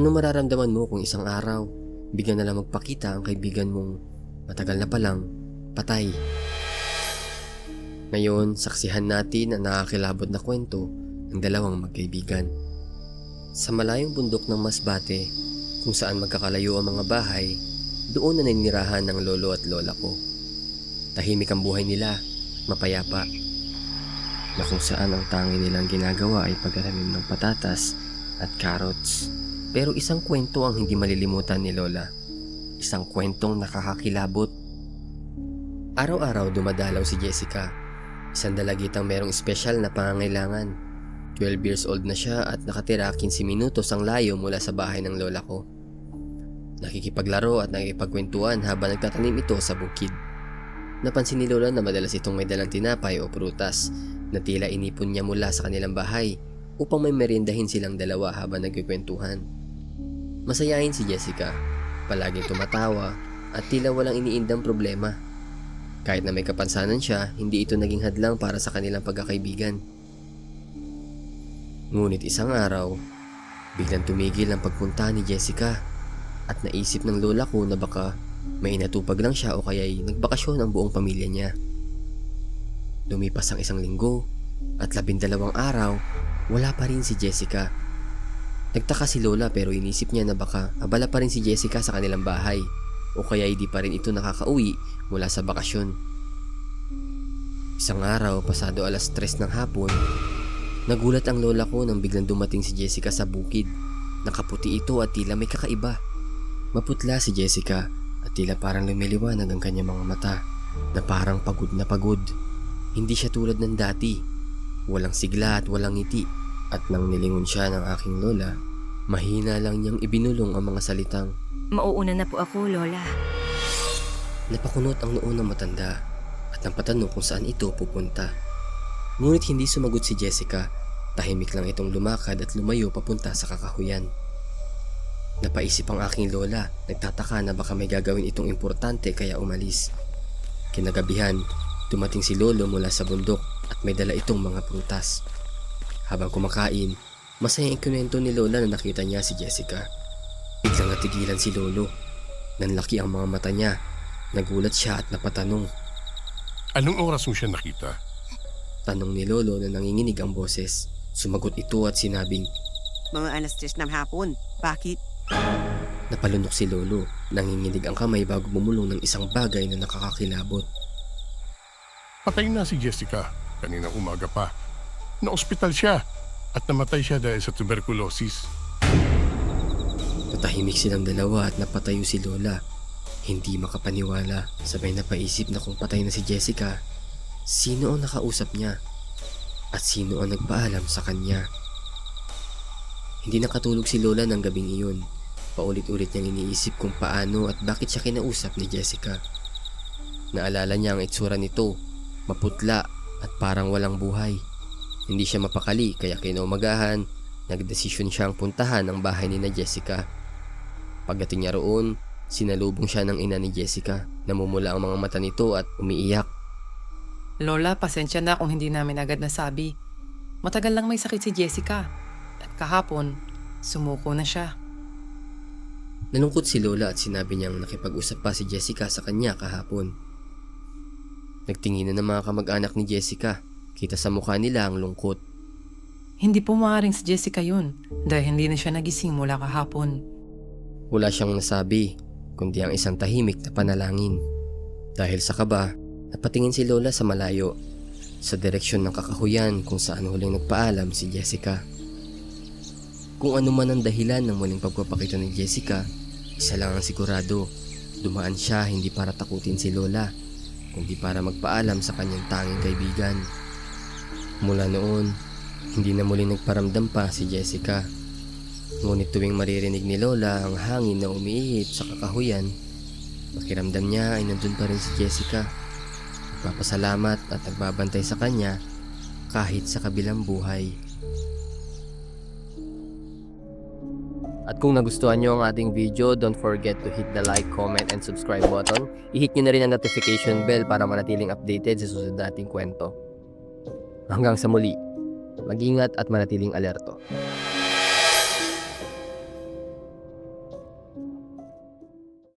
Ano mararamdaman mo kung isang araw, bigyan na lang magpakita ang kaibigan mong matagal na palang patay? Ngayon, saksihan natin ang nakakilabot na kwento ng dalawang magkaibigan. Sa malayong bundok ng Masbate, kung saan magkakalayo ang mga bahay, doon na ninirahan ng lolo at lola ko. Tahimik ang buhay nila, mapayapa. Na kung saan ang tangi nilang ginagawa ay pagkatanim ng patatas at carrots. Pero isang kwento ang hindi malilimutan ni Lola. Isang kwentong nakakakilabot. Araw-araw dumadalaw si Jessica. Isang dalagitang merong espesyal na pangangailangan. 12 years old na siya at nakatira 15 minutos ang layo mula sa bahay ng lola ko. Nakikipaglaro at nakikipagkwentuhan habang nagtatanim ito sa bukid. Napansin ni Lola na madalas itong may dalang tinapay o prutas na tila inipon niya mula sa kanilang bahay upang may merindahin silang dalawa habang nagkikwentuhan. Masayahin si Jessica, palaging tumatawa at tila walang iniindang problema. Kahit na may kapansanan siya, hindi ito naging hadlang para sa kanilang pagkakaibigan. Ngunit isang araw, biglang tumigil ang pagpunta ni Jessica at naisip ng lola ko na baka may inatupag lang siya o kaya'y nagbakasyon ang buong pamilya niya. Lumipas ang isang linggo at labindalawang araw, wala pa rin si Jessica. Nagtaka si Lola pero inisip niya na baka abala pa rin si Jessica sa kanilang bahay o kaya hindi pa rin ito nakakauwi mula sa bakasyon. Isang araw, pasado alas tres ng hapon, nagulat ang lola ko nang biglang dumating si Jessica sa bukid. Nakaputi ito at tila may kakaiba. Maputla si Jessica at tila parang lumiliwanag ang kanyang mga mata na parang pagod na pagod. Hindi siya tulad ng dati. Walang sigla at walang ngiti. At nang nilingon siya ng aking lola, mahina lang niyang ibinulong ang mga salitang Mauuna na po ako, Lola. Napakunot ang noo ng matanda at napatanong kung saan ito pupunta. Ngunit hindi sumagot si Jessica. Tahimik lang itong lumakad at lumayo papunta sa kakahuyan. Napaisip ang aking lola, nagtataka na baka may gagawin itong importante kaya umalis. Kinagabihan, dumating si lolo mula sa bundok at may dala itong mga prutas. Habang kumakain, masayang ikwento ni lola na nakita niya si Jessica. Biglang natigilan si lolo. Nanlaki ang mga mata niya Nagulat siya at napatanong. Anong oras mo siya nakita? Tanong ni Lolo na nanginginig ang boses. Sumagot ito at sinabing, Mga alas tres ng hapon. Bakit? napalunok si Lolo. Nanginginig ang kamay bago bumulong ng isang bagay na nakakakilabot. Patay na si Jessica kaninang umaga pa. Na-ospital siya at namatay siya dahil sa tuberculosis. Natahimik silang dalawa at napatayo si Lola. Hindi makapaniwala, sabay napaisip na kung patay na si Jessica, sino ang nakausap niya? At sino ang nagpaalam sa kanya? Hindi nakatulog si Lola ng gabing iyon. Paulit-ulit niyang iniisip kung paano at bakit siya kinausap ni Jessica. Naalala niya ang itsura nito, maputla at parang walang buhay. Hindi siya mapakali kaya kinaumagahan, nagdesisyon siyang puntahan ang bahay ni na Jessica. Pagdating niya roon, sinalubong siya ng ina ni Jessica. Namumula ang mga mata nito at umiiyak. Lola, pasensya na kung hindi namin agad nasabi. Matagal lang may sakit si Jessica. At kahapon, sumuko na siya. Nalungkot si Lola at sinabi niyang nakipag-usap pa si Jessica sa kanya kahapon. Nagtingin na ng mga kamag-anak ni Jessica. Kita sa mukha nila ang lungkot. Hindi po maaaring si Jessica yun dahil hindi na siya nagising mula kahapon. Wala siyang nasabi, kundi ang isang tahimik na panalangin. Dahil sa kaba, napatingin si Lola sa malayo, sa direksyon ng kakahuyan kung saan huling nagpaalam si Jessica. Kung ano man ang dahilan ng muling pagpapakita ni Jessica, isa lang ang sigurado, dumaan siya hindi para takutin si Lola, kundi para magpaalam sa kanyang tanging kaibigan. Mula noon, hindi na muli nagparamdam pa si Jessica. Ngunit tuwing maririnig ni Lola ang hangin na umiihip sa kakahuyan, pakiramdam niya ay nandun pa rin si Jessica. Nagpapasalamat at nagbabantay sa kanya kahit sa kabilang buhay. At kung nagustuhan nyo ang ating video, don't forget to hit the like, comment, and subscribe button. I-hit nyo na rin ang notification bell para manatiling updated sa susunod nating kwento. Hanggang sa muli, mag-ingat at manatiling alerto.